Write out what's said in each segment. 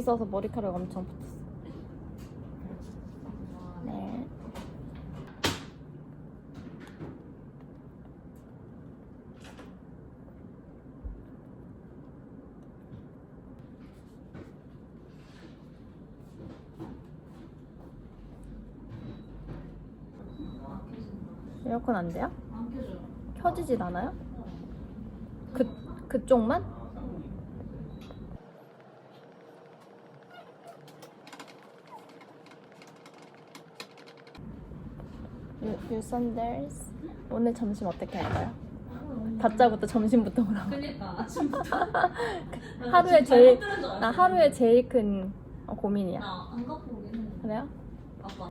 빗어서 머리카락 엄청 붙었어. 네. 에어컨 안 돼요? 켜지진 않아요? 그 그쪽만? 유, 유선들스 오늘 점심 어떻게 할까요? 다짜고짜 점심부터 오라고. 그니까 아침부터? 하루에 제일 나 하루에 제일 큰 어, 고민이야. 나안 갖고 오긴 했는데. 그래요? 아빠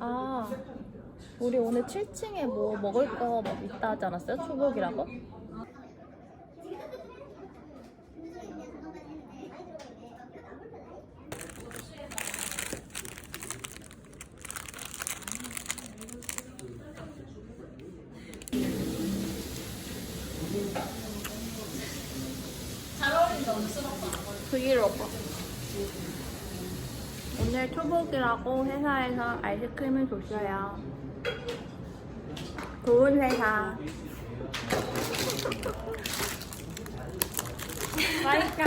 아 우리 오늘 7층에 뭐 먹을 거뭐 있다 하지 않았어요? 초복이라고? 오늘 수박도 브이로그 오늘 초복이라고 회사에서 아이스크림을 줬어요 좋은 회사. 맛있다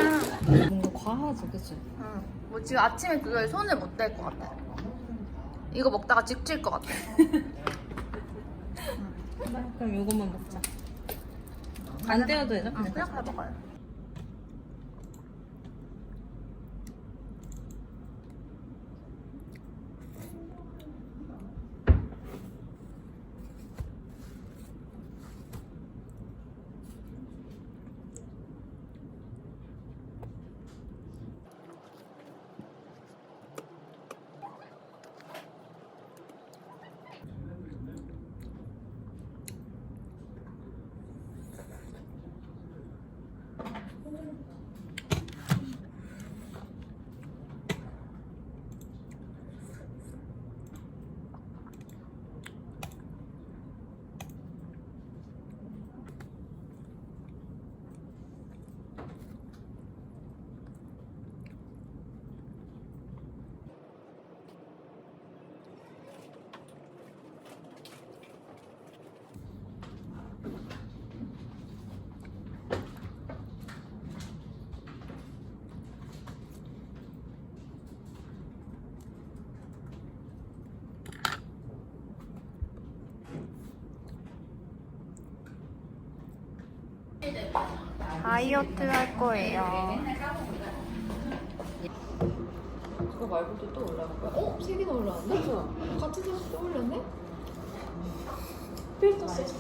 뭔가 과하죠 그치? 응. 뭐 지금 아침에 그거에 손을 못 댈 것 같아. 이거 먹다가 집칠 것 같아. 그럼 이것만 먹자. 안 떼어도 되죠? 응, 그냥 다 먹어요 다이어트 할 거예요 그거 말고도 또 올라간 거야? 어? 세 개나 올라왔네? 같은 사실 또 올렸네? 필터 세트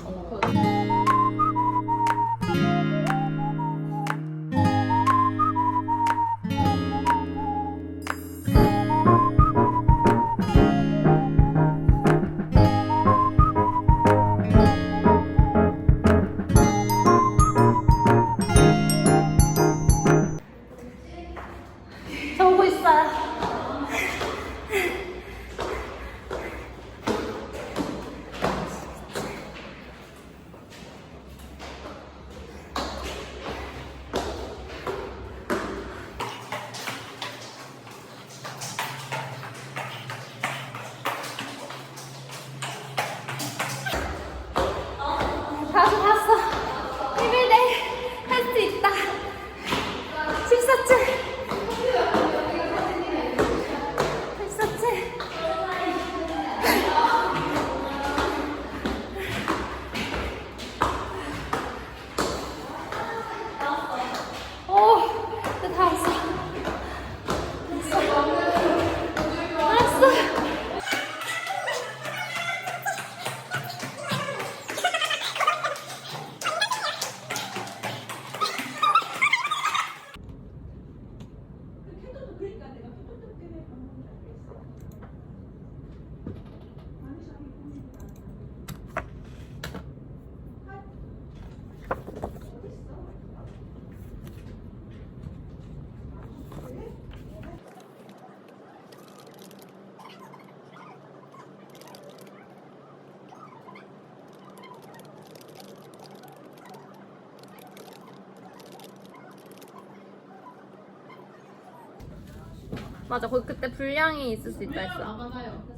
맞아. 거기 그때 불량이 있을 수 있다 했어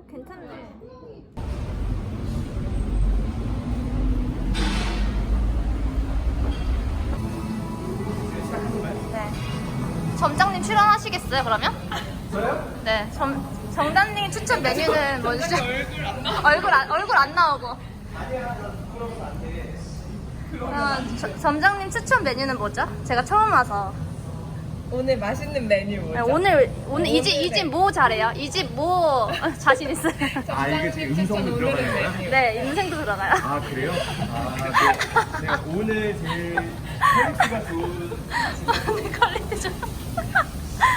하고 괜찮네 네. 점장님 출연하시겠어요 그러면? 저요? 네. 점, 정단님 추천 메뉴는 뭐죠? 얼굴 안 나오고. 얼굴 안, 얼굴 안 나오고. 그럼 저- 점장님 추천 메뉴는 뭐죠? 제가 처음 와서. 오늘 맛있는 메뉴 네, 뭐죠? 오늘 오늘 이 집 이 집 뭐 잘해요? 이 집 뭐 자신 있어요? 아 이게 지금 음성도 들어가는 거야? 네, 인생도 들어가요. 아 그래요? 아 네. 제가 오늘 제일 퀄리티가 좋은 언니 걸리죠?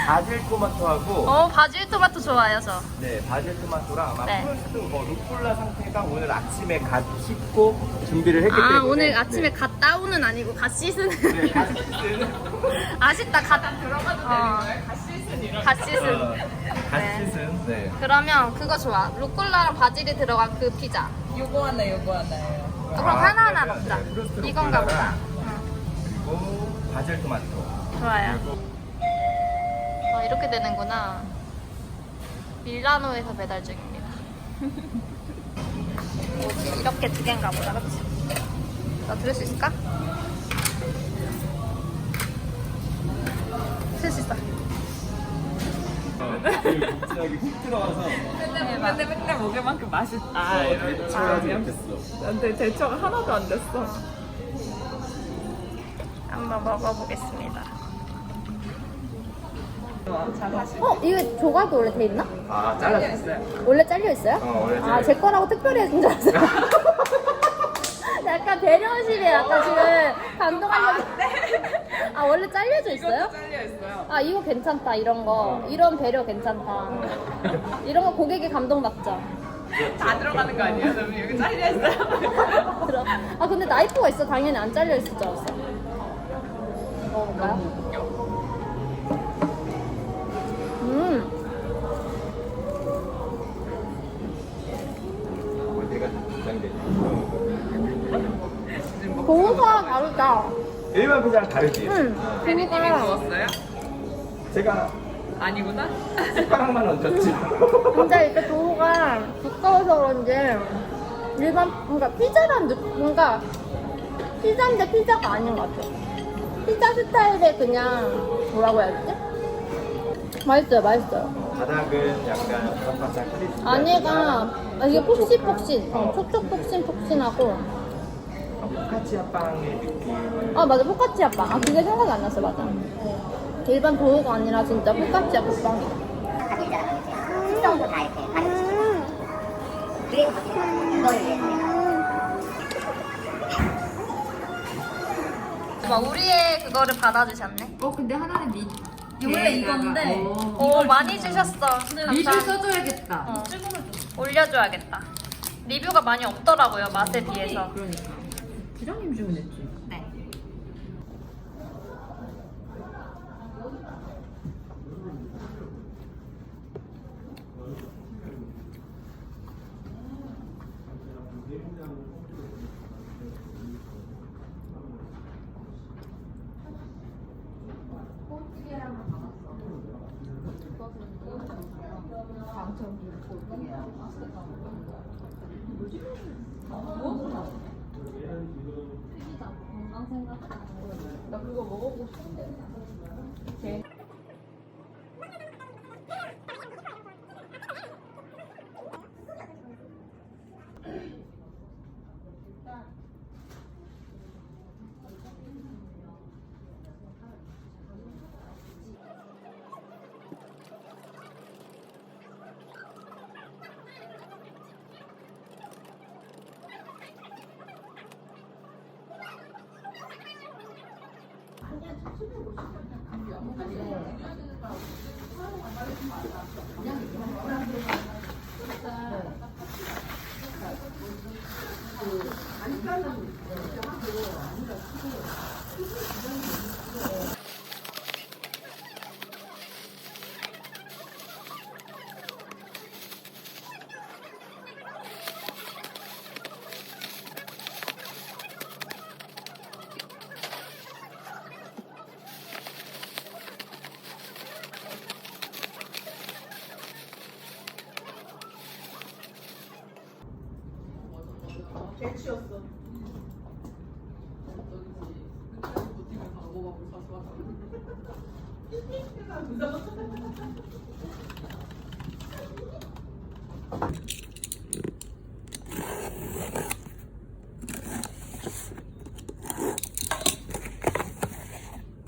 바질 토마토하고 어, 바질 토마토 좋아요, 저. 네 바질 토마토랑 아마 네. 플러스 뭐 루꼴라 상태가 오늘 아침에 갓 씻고 준비를 했기 때문에 아, 오늘 아침에 네. 갓 따오는 아니고 갓 씻은. 네, 갓 씻은 아쉽다, 갓. 들어가도 되는 거예요? 갓 씻은. 어, 갓 네. 씻은 네. 그러면 그거 좋아. 루꼴라랑 바질이 들어간 그 피자. 요거 하나 요거 하나예요. 아, 그럼 하나 하나 먹자. 네, 프로스트 이건가 보다. 루꼴라랑 그리고 바질 토마토 좋아요. 그리고 아, 이렇게 되는구나. 밀라노에서 배달 중입니다. 뭐지? 이렇게 두 개인가 보다, 그치? 나 들을 수 있을까? 들을 수 있어. 훅 근데 근데 맨날 먹을 만큼 맛있다. 어, 되게 치열하지 아, 못했어 근데 대처가 하나도 안 됐어. 한번 먹어보겠습니다. 어? 이거 조각이 원래 돼 있나? 아 잘라줬어요? 원래 잘려 있어요? 어, 원래 아, 잘려 제 거라고 특별히 해준 줄 알았어요. 약간 배려심에 약간 지금 감동하려고. 아, 원래 잘려져 있어요? 잘려 있어요. 아, 이거 괜찮다, 이런 거. 이런 배려 괜찮다. 이런 거 고객이 감동받죠? 다 들어가는 거 아니에요? 그럼 여기 잘려 있어요. 들어. 아, 근데 나이프가 있어. 당연히 안 잘려 있을 줄 알았어. 먹어볼까요? 일반 피자랑 다르지? 응, 베리님이 도우가. 구웠어요? 제가 아니구나. 숟가락만 얹었지 근데 이게 도우가 두꺼워서 그런지 일반 뭔가 피자란 느 뭔가 피자인데 피자가 아닌 것 같아. 피자 스타일의 그냥 뭐라고 해야 되지? 맛있어요, 맛있어요. 바닥은 약간 바삭바삭 크리스피 안에가 아, 이게 폭신폭신, 어, 촉촉 폭신폭신하고 포카치아 빵의 느낌 아 맞아 포카치아 빵. 아 그게 생각이 안 났어, 맞아. 일반 도우가 아니라 진짜 포카치아 빵이야. 식성도 다 이렇게 위해서 막 우리의 그거를 받아주셨네. 어 근데 하나는 리 원래 이건데. 어. 오 많이 주셨어. 리뷰 감사합니다. 써줘야겠다. 어. 올려줘야겠다. 리뷰가 많이 없더라고요 맛에 비해서. 그러니까 기장님 주문했지? 네. 당첨 기록 보기에 안 왔어. 뭐지? 뭐? 피자 건강 생각하고 나 그거 먹어보고 싶은데. 아니까는 하고 아니까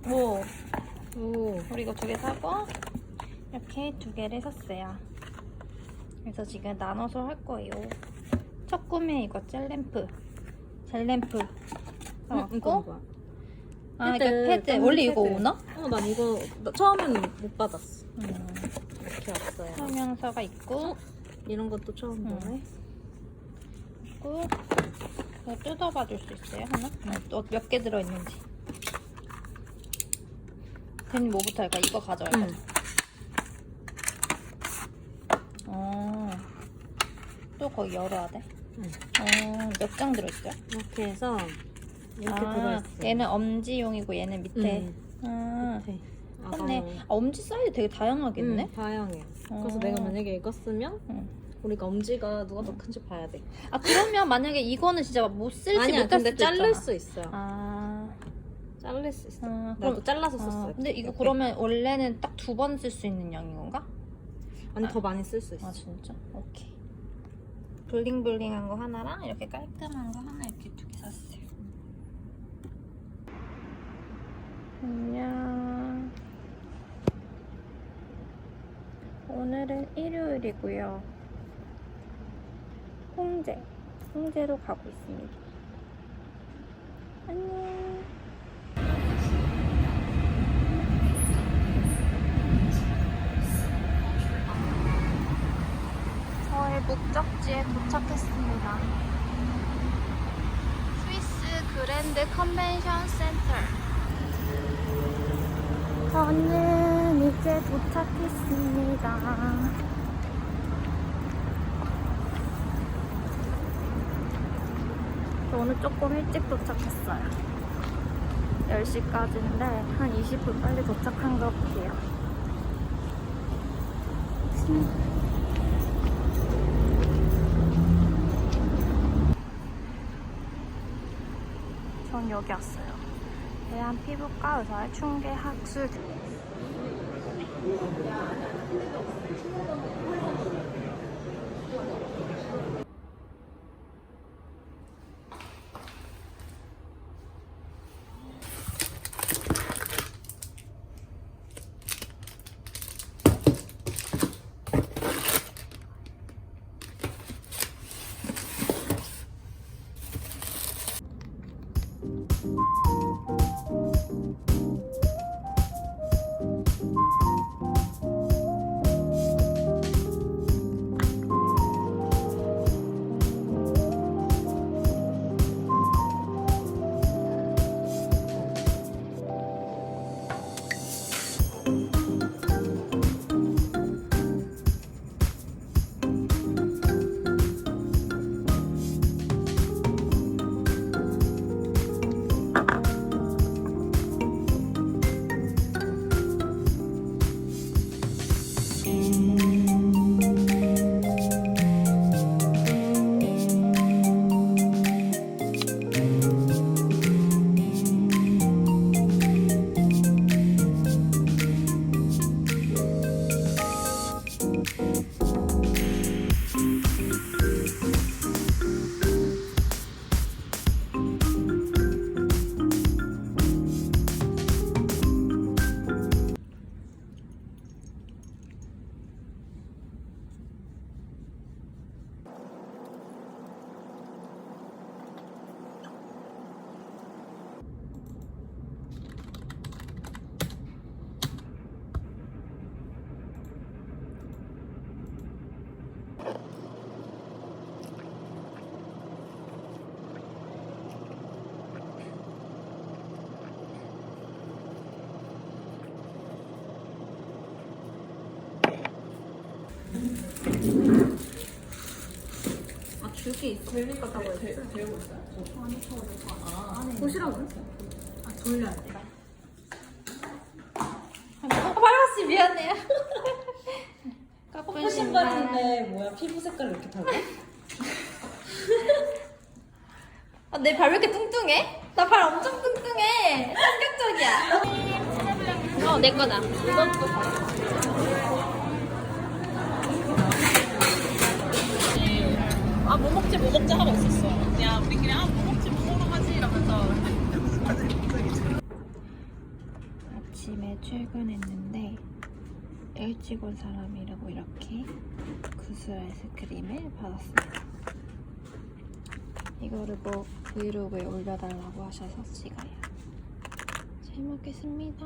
오. 오. 우리 이거 두 개 사고 이렇게 두 개를 샀어요. 그래서 지금 나눠서 할 거예요. 첫 구매 이거 젤램프. 젤램프. 사왔고. 뭐야? 아, 그러니까 패드. 원래 이거 오나? 어, 난 이거 나 처음에는 못 받았어. 음. 이렇게 왔어요. 설명서가 있고, 이런 것도 처음 음. 보네. 있고, 이거 뜯어봐 줄 수 있어요? 하나? 몇 개 들어있는지. 괜히 뭐부터 할까? 이거 가져갈까? 응. 어. 또 거기 열어야 돼? 응. 어, 몇 장 들어있어요? 이렇게 해서 이렇게 아, 들어있어. 얘는 엄지용이고 얘는 밑에. 응. 아, 밑에. 맞네. 아, 엄지 사이즈 되게 다양하겠네? 응, 다양해. 그래서 어. 내가 만약에 이거 쓰면 응. 우리가 엄지가 누가 더 큰지 봐야 돼. 아, 그러면 만약에 이거는 진짜 못 쓸지 아니야, 못할 근데 수도 자를 있잖아. 수 있어 요. 아, 자를 수 있어. 아, 나도 그럼- 잘라서 아, 썼어요. 근데 이거 이렇게. 그러면 원래는 딱 두 번 쓸 수 있는 양인 건가? 아니 더 많이 쓸 수 있어. 아 진짜? 오케이 블링블링한 거 하나랑 이렇게 깔끔한 거 하나 이렇게 두 개 샀어요. 안녕. 오늘은 일요일이고요. 홍제. 홍제로 가고 있습니다. 안녕 목적지에 도착했습니다. 스위스 그랜드 컨벤션 센터. 저는 이제 도착했습니다. 저 오늘 조금 일찍 도착했어요. 10시까지인데 한 20분 빨리 도착한 것 같아요. 전 여기 왔어요. 대한 피부과 의사의 충계 학술. 게 있어. 돌릴 거다고 했어. 배우고 있어요? 도시락은? 아, 돌려야 돼. 밟았지 미안해요. 신발. 신발인데 뭐야 피부 색깔 이렇게 달라? 아, 내 발 왜 이렇게 뚱뚱해? 나 발 엄청 뚱뚱해. 충격적이야. 어, 내 거다. 이것도 봐. 아 뭐 먹지 뭐 먹지 하고 있었어. 그냥 우리끼리 아 뭐 먹지 뭐 먹으러 가지 이러면서. 아침에 출근했는데 일찍 온 사람이라고 이렇게 구슬 아이스크림을 받았습니다. 이거를 뭐 브이로그에 올려달라고 하셔서 찍어요. 잘 먹겠습니다.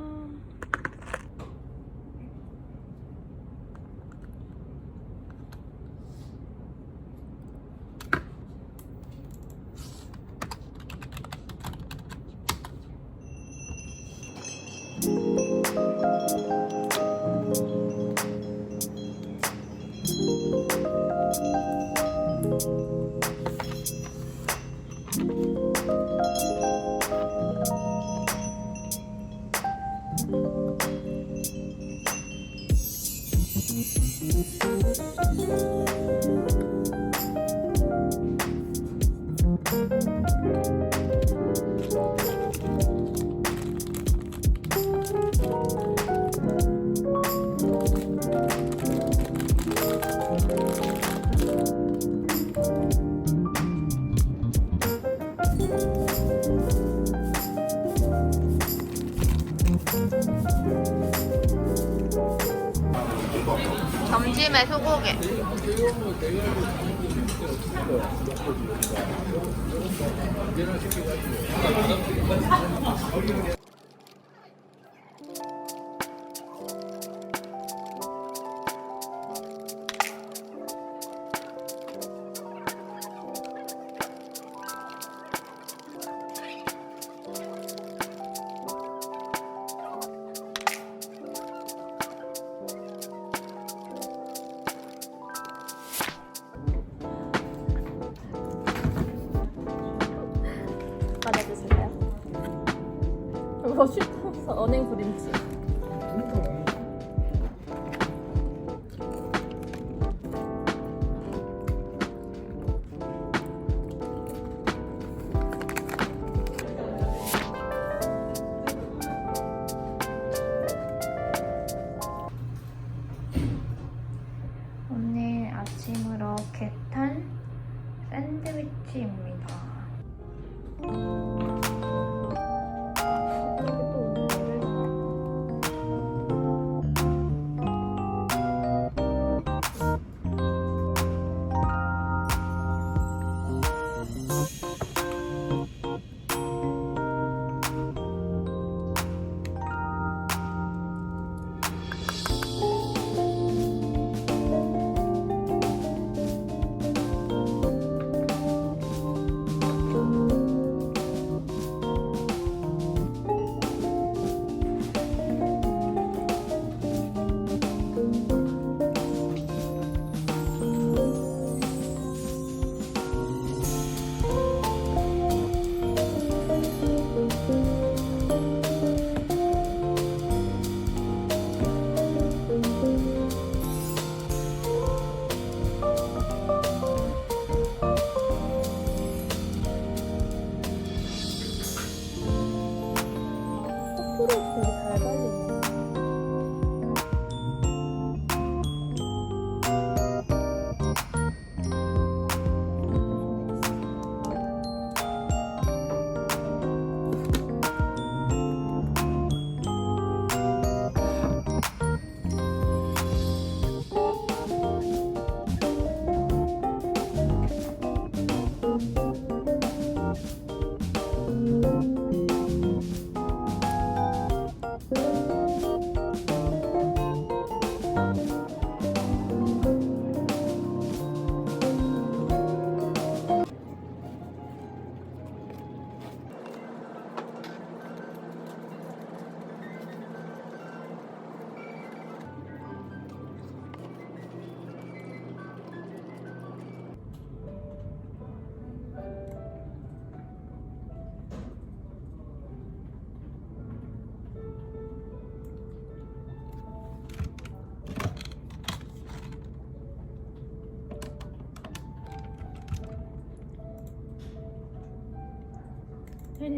점심에 소고기. 이거 슈퍼에서 언행 브림치.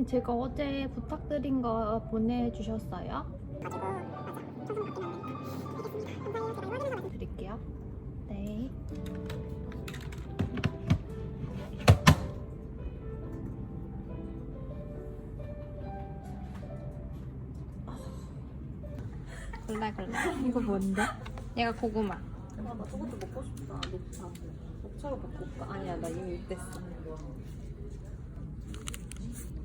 제가 어제 부탁드린 거 보내주셨어요? 드릴게요. 네. 골라 골라. 이거 뭔데? 얘가 고구마. 아, 나 저것도 먹고 싶다. 녹차. 녹차로 바꿀까? 아니야, 나 이미 됐어.